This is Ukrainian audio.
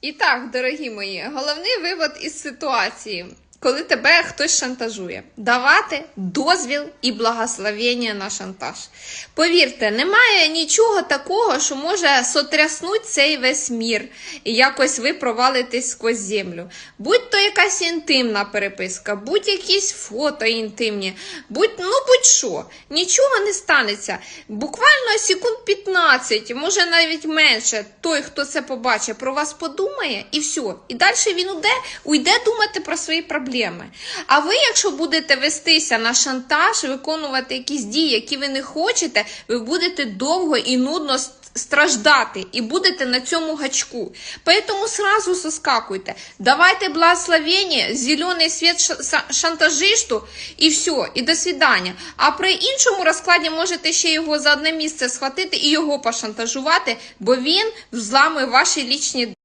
І так, дорогі мої, головний вивод із ситуації, коли тебе хтось шантажує, давати дозвіл і благословення на шантаж. Повірте, немає нічого такого, що може сотряснути цей весь мір, і якось ви провалитесь сквозь землю. Будь то якась інтимна переписка, будь якісь фото інтимні, будь ну будь-що, нічого не станеться. Буквально секунд 15, може навіть менше, той, хто це побачить, про вас подумає, і все. І далі він уйде, уйде думати про свої проблеми. А ви, якщо будете вестися на шантаж, виконувати якісь дії, які ви не хочете, ви будете довго і нудно страждати і будете на цьому гачку. Поэтому сразу соскакуйте. Давайте благословение, зелений світ ша- шантажисту і все, і до свидання. А при іншому розкладі можете ще його за одне місце схватити і його пошантажувати, бо він взламує ваші лічні